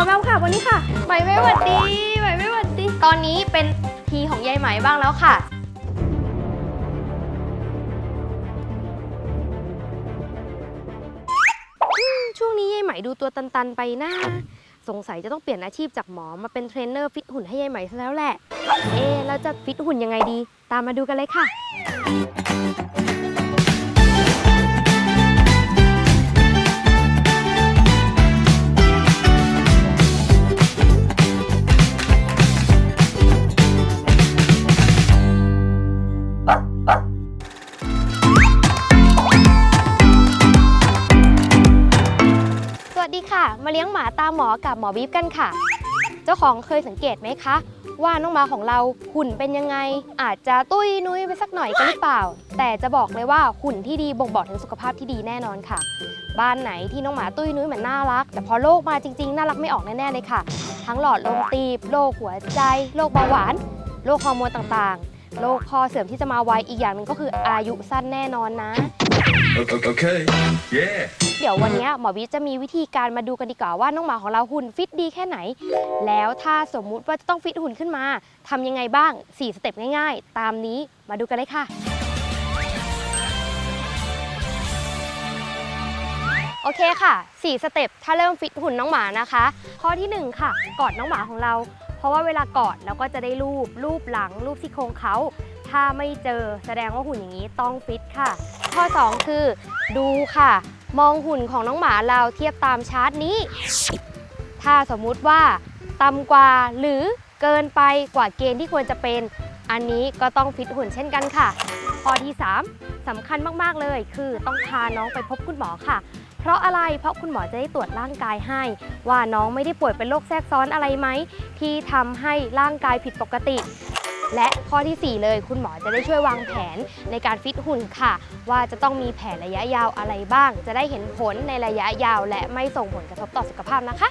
ตัวแมวค่ะ วันนี้ค่ะไหมไม่หวัดดีไหมไม่หวัดดี ตอนนี้เป็นทีของยายไหมบ้างแล้วค่ะ ช่วงนี้ยายไหมดูตัวตันๆไปนะ สงสัยจะต้องเปลี่ยนอาชีพจากหมอมาเป็นเทรนเนอร์ฟิตหุ่นให้ยายไหมซะแล้วแหละ เอ๊เราจะฟิตหุ่นยังไงดี ตามมาดูกันเลยค่ะ มาเลี้ยงหมาตามหมอกับหมอบีฟกันค่ะ เจ้าของเคยสังเกตไหมคะ ว่าน้องหมาของเราหุ่นเป็นยังไง อาจจะตุ้ยนุ้ยไปสักหน่อยกันหรือเปล่า แต่จะบอกเลยว่าหุ่นที่ดีบ่งบอกถึงสุขภาพที่ดีแน่นอนค่ะ บ้านไหนที่น้องหมาตุ้ยนุ้ยเหมือนน่ารัก แต่พอโรคมาจริงๆ น่ารักไม่ออกแน่ๆเลยค่ะ ทั้งหลอดลมตีบโรคหัวใจโรคเบาหวานโรคฮอร์โมนต่างๆโรคคอเสื่อมที่จะมาไวอีกอย่างหนึ่งก็คืออายุสั้นแน่นอนนะ Okay. Yeah. เดี๋ยววันนี้หมอวิทย์จะมีวิธีการมาดูกันดีกว่าว่าน้องหมาของเราหุ่นฟิตดีแค่ไหน แล้วถ้าสมมุติว่าจะต้องฟิตหุ่นขึ้นมาทำยังไงบ้าง 4 สเต็ปง่ายๆ ตามนี้มาดูกันเลยค่ะโอเคค่ะ 4 สเต็ป ถ้าเริ่มฟิตหุ่นน้องหมานะคะ ข้อทีหนึ่1 ค่ะ กอดน้องหมาของเรา เพราะว่าเวลากอดเราก็จะได้รูป รูปหลัง รูปซี่โครงเขา ถ้าไม่เจอแสดงว่าหุ่นอย่างนี้ต้องฟิตค่ะ ข้อ 2 คือดูค่ะ มองหุ่นของน้องหมาเราเทียบตามชาร์ตนี้ ถ้าสมมุติว่าต่ำกว่าหรือเกินไปกว่าเกณฑ์ที่ควรจะเป็น อันนี้ก็ต้องฟิตหุ่นเช่นกันค่ะ ข้อที่ 3สำคัญมากๆเลย คือต้องพาน้องไปพบคุณหมอค่ะ เพราะอะไร เพราะคุณหมอจะได้ตรวจร่างกายให้ ว่าน้องไม่ได้ป่วยเป็นโรคแทรกซ้อนอะไรไหมที่ทำให้ร่างกายผิดปกติ และข้อทีสี่ 4 เลย คุณหมอจะได้ช่วยวางแผนในการฟิตหุ่นค่ะ ว่าจะต้องมีแผนระยะยาวอะไรบ้าง จะได้เห็นผลในระยะยาว และไม่ส่งผลกระทบต่อสุขภาพนะคะ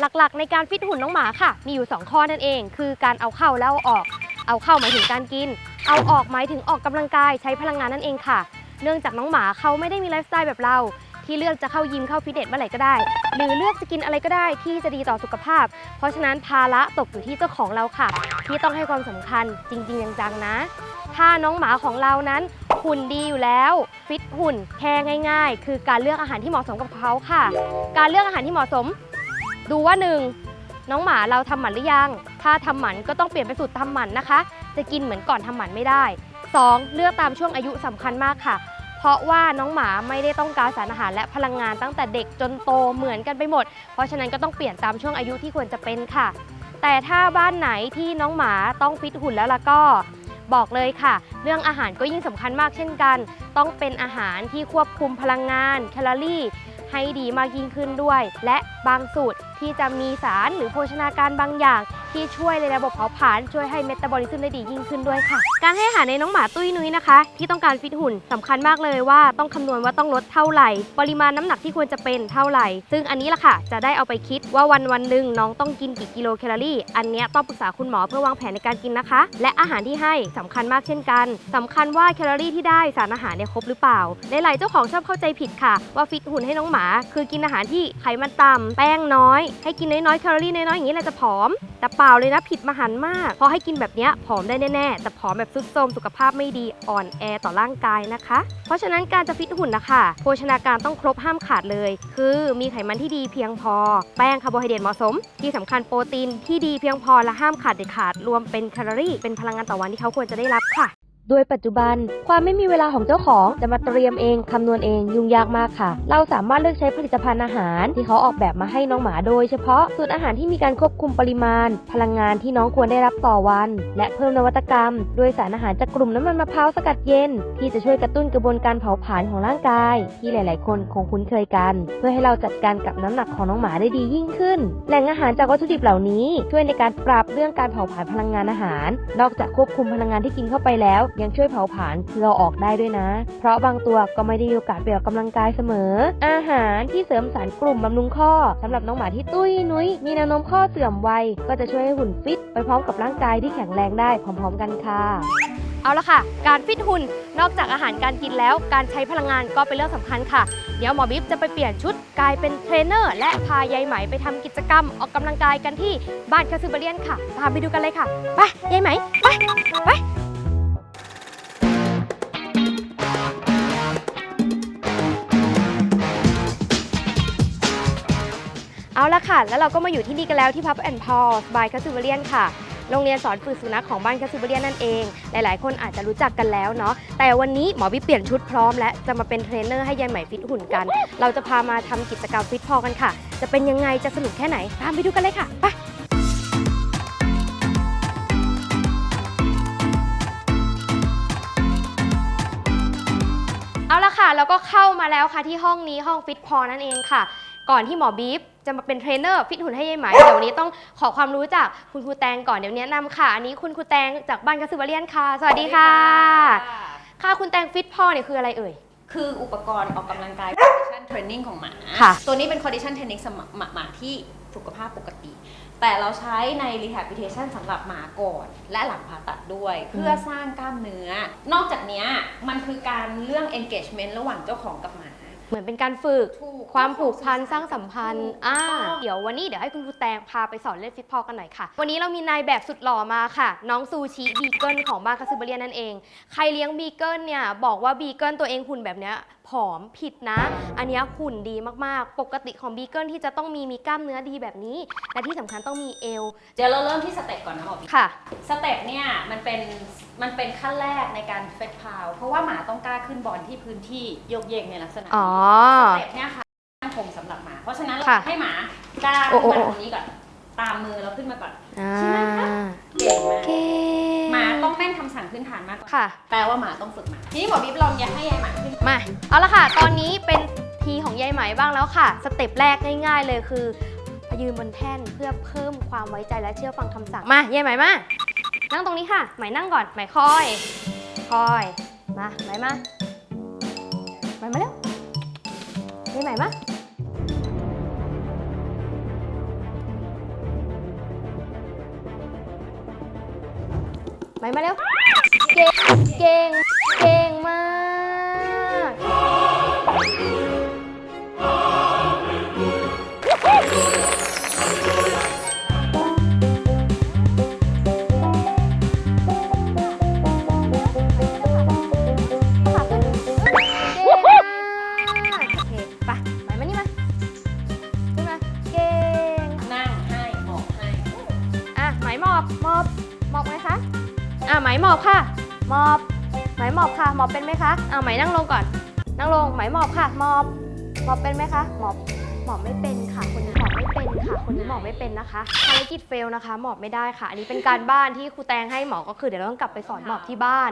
หลักๆ ในการฟิตหุ่นน้องหมาค่ะ มีอยู่ 2 ข้อนั่นเอง คือการเอาเข้าแล้วอออกเอาเข้าหมายถึงการกิน เอาออกหมายถึงออกกำลังกายใช้พลังงานนั่นเองค่ะ เนื่องจากน้องหมาเขาไม่ได้มีไลฟ์สไตล์แบบเรา ที่เลือกจะเข้ายิมเข้าฟิตเนสเมื่อไหร่ก็ได้ หรือเลือกจะกินอะไรก็ได้ที่จะดีต่อสุขภาพ เพราะฉะนั้นภาระตกอยู่ที่เจ้าของเราค่ะ ที่ต้องให้ความสำคัญจริงๆจังๆนะ ถ้าน้องหมาของเรานั้นหุ่นดีอยู่แล้วฟิตหุ่นแค่ง่าย ๆ คือการเลือกอาหารที่เหมาะสมกับเขาค่ะ การเลือกอาหารที่เหมาะสม ดูว่าหนึ่งน้องหมาเราทำหมันหรือยัง ถ้าทำหมันก็ต้องเปลี่ยนเป็นสูตรทำหมันนะคะ จะกินเหมือนก่อนทำหมันไม่ได้ 2. เลือกตามช่วงอายุสำคัญมากค่ะ ราะว่าน้องหมาไม่ได้ต้องการสารอาหารและพลังงานตั้งแต่เด็กจนโตเหมือนกันไปหมด เพราะฉะนั้นก็ต้องเปลี่ยนตามช่วงอายุที่ควรจะเป็นค่ะ แต่ถ้าบ้านไหนที่น้องหมาต้องฟิตหุ่นแล้วล่ะก็ บอกเลยค่ะ เรื่องอาหารก็ยิ่งสำคัญมากเช่นกัน ต้องเป็นอาหารที่ควบคุมพลังงาน แคลอรี่ ให้ดีมากยิ่งขึ้นด้วย และบางสูตร ที่จะมีสารหรือโภชนาการบางอย่าง ที่ช่วยในระบบเผาผลาญช่วยให้เมตาบอลิซึมได้ดียิ่งขึ้นด้วยค่ะ การให้อาหารในน้องหมาตุ้ยนุ้ยนะคะ ที่ต้องการฟิตหุ่นสำคัญมากเลยว่าต้องคำนวณว่าต้องลดเท่าไหร่ ปริมาณน้ำหนักที่ควรจะเป็นเท่าไหร่ ซึ่งอันนี้ล่ะค่ะ จะได้เอาไปคิดว่าวันวันหนึ่งน้องต้องกินกี่กิโลแคลอรี่ อันเนี้ยต้องปรึกษาคุณหมอเพื่อวางแผนในการกินนะคะ และอาหารที่ให้สำคัญมากเช่นกันสำคัญว่าแคลอรี่ที่ได้สารอาหารเนี่ยครบหรือเปล่าหลายๆเจ้าของชอบเข้าใจผิดค่ะ ว่าฟิตหุ่นให้น้องหมา คือกินอาหารที่ไขมันต่ำแป้งน้อยให้กินน้อยๆแคลอรี่น้อยๆอย่างนี้แหละจะผอม แต่เปล่าเลยนะผิดมหันต์มากพราะให้กินแบบนี้ผอมได้แน่ๆ แต่ผอมแบบซุดโทรมสุขภาพไม่ดีอ่อนแอต่อร่างกายนะคะ เพราะฉะนั้นการจะฟิตหุ่นนะคะโภชนาการต้องครบห้ามขาดเลย คือมีไขมันที่ดีเพียงพอ แป้งคาร์โบไฮเดรตเหมาะสม ที่สำคัญโปรตีนที่ดีเพียงพอและห้ามขาดเด็ดขาดรวมเป็นแคลอรี่เป็นพลังงานต่อวันที่เขาควรจะได้รับค่ะ โดยปัจจุบัน ความไม่มีเวลาของเจ้าของจะมาเตรียมเองคำนวณเองยุ่งยากมากค่ะ เราสามารถเลือกใช้ผลิตภัณฑ์อาหารที่เขาออกแบบมาให้น้องหมาโดยเฉพาะสูตรอาหารที่มีการควบคุมปริมาณ พลังงานที่น้องควรได้รับต่อวัน และเพิ่มนวัตกรรม ด้วยสารอาหารจากกลุ่มน้ำมันมะพร้าวสกัดเย็น ที่จะช่วยกระตุ้นกระบวนการเผาผลาญของร่างกาย ที่หลาย ๆ คนคงคุ้นเคยกัน เพื่อให้เราจัดการกับน้ำหนักของน้องหมาได้ดียิ่งขึ้น แหล่งอาหารจากวัตถุดิบเหล่านี้ ช่วยในการปรับเรื่องการเผาผลาญพลังงานอาหาร นอกจากควบคุมพลังงานที่กินเข้าไปแล้วยังช่วยเผาผลาญเหงื่อออกได้ด้วยนะ เพราะบางตัวก็ไม่ได้มีโอกาสไปออกกำลังกายเสมอ อาหารที่เสริมสารกลุ่มบำรุงข้อสำหรับน้องหมาที่ตุ้ยนุ้ยมีแนวโน้มข้อเสื่อมไวก็จะช่วยให้หุ่นฟิตไปพร้อมกับร่างกายที่แข็งแรงได้พร้อม ๆ กันค่ะ เอาละค่ะ การฟิตหุ่นนอกจากอาหารการกินแล้ว การใช้พลังงานก็เป็นเรื่องสำคัญค่ะ เดี๋ยวหมอบิ๊บจะไปเปลี่ยนชุดกลายเป็นเทรนเนอร์ และพายายไหมไปทำกิจกรรมออกกำลังกายกันที่บ้านคาซิเบเรียนค่ะ ตามไปดูกันเลยค่ะ ไปยายไหม ไป ไป เอาละค่ะ แล้วเราก็มาอยู่ที่นี่กันแล้วที่พับแอนพอลสบายคาซิเบเรียนค่ะ โรงเรียนสอนฝึกสุนัขของบ้านคาซิเบเรียนนั่นเอง หลายๆ คนอาจจะรู้จักกันแล้วเนาะ แต่วันนี้หมอวิเปลี่ยนชุดพร้อมและจะมาเป็นเทรนเนอร์ให้ยายใหม่ฟิตหุ่นกัน เราจะพามาทำกิจกรรมฟิตพอกันค่ะ จะเป็นยังไง จะสนุกแค่ไหน ตามไปดูกันเลยค่ะ ไป เอาละค่ะแล้วก็เข้ามาแล้วค่ะที่ห้องนี้ห้องฟิตพอนั่นเองค่ะ ก่อนที่หมอบีฟ จะมาเป็นเทรนเนอร์ฟิตหุ่นให้ยายไหมเดี๋ยววันนี้ต้องขอความรู้จากคุณครูแตงก่อนเดี๋ยวแนะนำค่ะ อันนี้คุณครูแตงจากบ้านกระสือวาเลียนค่ะ สวัสดีค่ะ ค่ะคุณแตงฟิตพอเนี่ยคืออะไรเอ่ย คืออุปกรณ์ออกกำลังกาย condition training ของหมา ค่ะ ตัวนี้เป็น condition training สำหรับหมาหมาที่สุขภาพปกติ แต่เราใช้ใน rehabilitation สำหรับหมาก่อน และหลังผ่าตัดด้วย เพื่อสร้างกล้ามเนื้อ นอกจากเนี้ยมันคือการเรื่อง engagement ระหว่างเจ้าของกับหมาเห มือนเป็นการฝึก ถูกความผูกพันสร้างสัมพันธ์ถูกอ่าต้อง เดี๋ยววันนี้เดี๋ยวให้คุณครูแตงพาไปสอนเล่นฟิตพอกันหน่อยค่ะ วันนี้เรามีนายแบบสุดหล่อมาค่ะ น้องซูชิบีเกิลของบ้านคาซิเบเรียนนั่นเอง ใครเลี้ยงบีเกิลเนี่ยบอกว่าบีเกิลตัวเองหุ่นแบบเนี้ยผอมผิดนะ อันเนี้ยหุ่นดีมากๆ ปกติของบีเกิลที่จะต้องมีมีกล้ามเนื้อดีแบบนี้ และที่สำคัญต้องมีเอวเดี๋ยวเราเริ่มที่สเต็ปก่อนนะหมอพี่ค่ะ สเต็ปเนี่ยมันเป็นมันเป็นขั้นแรกในการเฟดพาว เพราะว่าหมาต้องกล้าขึ้นบอลที่พื้นที่โยกเยกในลักษณะอ๋อ สเต็ปเนี่ยค่ะตั้งคงสำหรับหมา เพราะฉะนั้นเราค่ะให้หมากล้าโอ้ขึ้นโอ้มาตรงนี้ก่อน ตามมือเราขึ้นมาก่อน อ่าใช่ไหมคะเก่งมาก เก่งห มาต้องแม่นคำสั่งพื้นฐานมากกว่าค่ะ แปลว่าหมาต้องฝึกหมาทีนี้หมอบิ๊บลองอย่าให้ยายหมาขึ้นมา เอาละค่ะ ตอนนี้เป็นทีของยายไหมบ้างแล้วค่ะ สเต็ปแรกง่าย ๆ เลยคือยืนบนแท่นเพื่อเพิ่มความไว้ใจและเชื่อฟังคำสั่ง มายายไหมมา นั่งตรงนี้ค่ะ ไหมนั่งก่อน ไหมคอย คอย มา ไหมมา ไหมมาเร็วยายไหมมา ไหมมาเร็ว เก่ง เก่ง ค่ะหมอบเป็นไหมคะอะไหมนั่งลงก่อน นั่งลงไหมหมอบค่ะหมอบหมอบเป็นไหมคะหมอบหมอบไม่เป็นค่ะ คนนี้หมอบไม่เป็นค่ะ คนนี้หมอบไม่เป็นนะคะภารกิจเฟลนะคะ หมอบไม่ได้ค่ะ อันนี้เป็นการบ้านที่ครูแตงให้หมอก็คือเดี๋ยวเราต้องกลับไปสอนหมอบที่บ้าน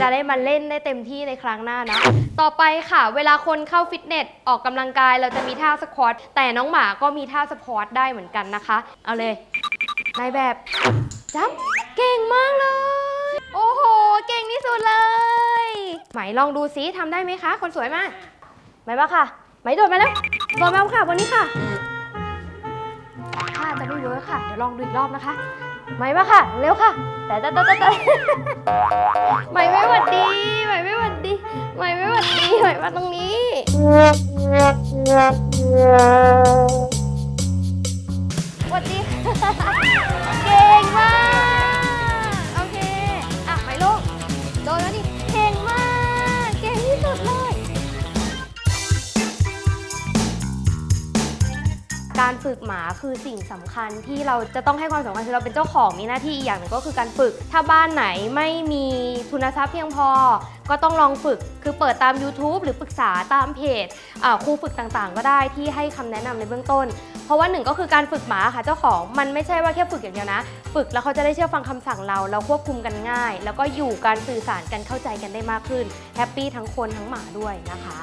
จะได้มาเล่นได้เต็มที่ในครั้งหน้านะ ต่อไปค่ะ เวลาคนเข้าฟิตเนสออกกำลังกายเราจะมีท่าสควอตแต่น้องหมาก็มีท่าสควอตได้เหมือนกันนะคะ เอาเลยนายแบบจับเก่งมากเลย โอ้โห เก่งที่สุดเลย ไหมลองดูซิทำได้ไหมคะ คนสวยมากไหมบ้าค่ะ ไหมโดดมาแล้วโดดมาค่ะวันนี้ค่ะท่าจะไม่เวิร์คค่ะ เดี๋ยวลองดูอีกรอบนะคะ ไหมบ้าค่ะ เร็วค่ะแต่แต่แต่แต่แต่ไหมไม่หวัดดี ไหมไม่หวัดดี ไหมไม่หวัดดี ไหมมาตรงนี้ การฝึกหมาคือสิ่งสำคัญที่เราจะต้องให้ความสำคัญคือเราเป็นเจ้าของมีหน้าที่อีกอย่างหนึ่งก็คือการฝึก ถ้าบ้านไหนไม่มีทุนทรัพย์เพียงพอ ก็ต้องลองฝึกคือเปิดตาม YouTube หรือปรึกษาตามเพจครูฝึกต่างๆ ก็ได้ที่ให้คำแนะนำในเบื้องต้น เพราะว่าหนึ่งก็คือการฝึกหมาค่ะเจ้าของมันไม่ใช่ว่าแค่ฝึกอย่างเดียวนะ ฝึกแล้วเขาจะได้เชื่อฟังคำสั่งเราเราควบคุมกันง่าย แล้วก็อยู่การสื่อสารกันเข้าใจกันได้มากขึ้นแฮปปี้ทั้งคนทั้งหมาด้วยนะคะ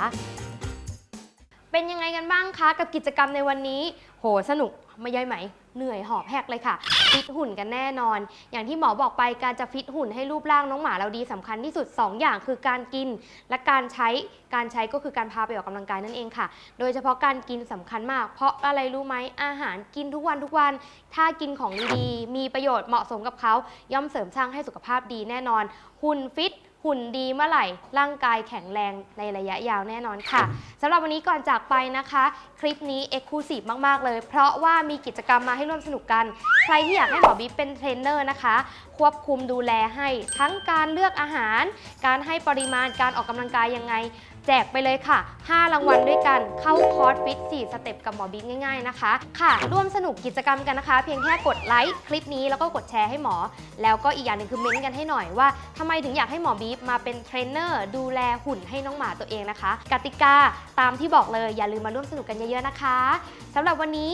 เป็นยังไงกันบ้างคะ กับกิจกรรมในวันนี้ โหสนุกไม่ย่อยไหม เหนื่อยหอบแหกเลยค่ะ ฟิตหุ่นกันแน่นอน อย่างที่หมอบอกไปการจะฟิตหุ่นให้รูปร่างน้องหมาเราดีสำคัญที่สุด 2 อย่างคือการกิน และการใช้ การใช้ก็คือการพาไปออกกำลังกายนั่นเองค่ะ โดยเฉพาะการกินสำคัญมาก เพราะอะไรรู้ไหมอาหารกินทุกวันทุกวัน ถ้ากินของดีๆมีประโยชน์เหมาะสมกับเขาย่อมเสริมสร้างให้สุขภาพดีแน่นอนหุ่นฟิต หุ่นดีเมื่อไหร่ ร่างกายแข็งแรงในระยะยาวแน่นอนค่ะสำหรับวันนี้ก่อนจากไปนะคะ คลิปนี้เอ็กซ์คลูซีฟมาก ๆ เลย เพราะว่ามีกิจกรรมมาให้ร่วมสนุกกัน ใครที่อยากให้หมอบิ๊กเป็นเทรนเนอร์นะคะ ควบคุมดูแลให้ทั้งการเลือกอาหาร การให้ปริมาณการออกกำลังกายยังไง แจกไปเลยค่ะ 5 รางวัลด้วยกันเข้าคอร์สฟิต 4 สเต็ปกับหมอบิ๊กง่ายๆนะคะ ค่ะ ร่วมสนุกกิจกรรมกันนะคะ เพียงแค่กดไลค์คลิปนี้แล้วก็กดแชร์ให้หมอ แล้วก็อีกอย่างหนึ่งคือเม้นต์กันให้หน่อยว่าทำไมถึงอยากให้หมอบิ๊กมาเป็นเทรนเนอร์ดูแลหุ่นให้น้องหมาตัวเองนะคะ กติกาตามที่บอกเลยอย่าลืมมาร่วมสนุกกันเยอะๆนะคะสำหรับวันนี้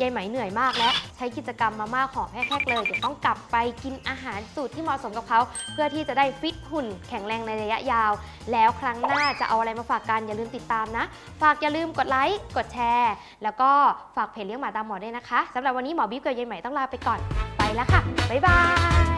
ยายไหมเหนื่อยมากและใช้กิจกรรมมามากหอบแหกๆเลยเดี๋ยวต้องกลับไปกินอาหารสูตรที่เหมาะสมกับเขา เพื่อที่จะได้ฟิตหุ่นแข็งแรงในระยะยาว แล้วครั้งหน้าจะเอาอะไรมาฝากกันอย่าลืมติดตามนะ ฝากอย่าลืมกดไลค์กดแชร์ แล้วก็ฝากเพจเลี้ยงหมาตามหมอด้วยนะคะสำหรับวันนี้หมอบิ๊กกับยายไหมต้องลาไปก่อนไปแล้วค่ะบ๊ายบาย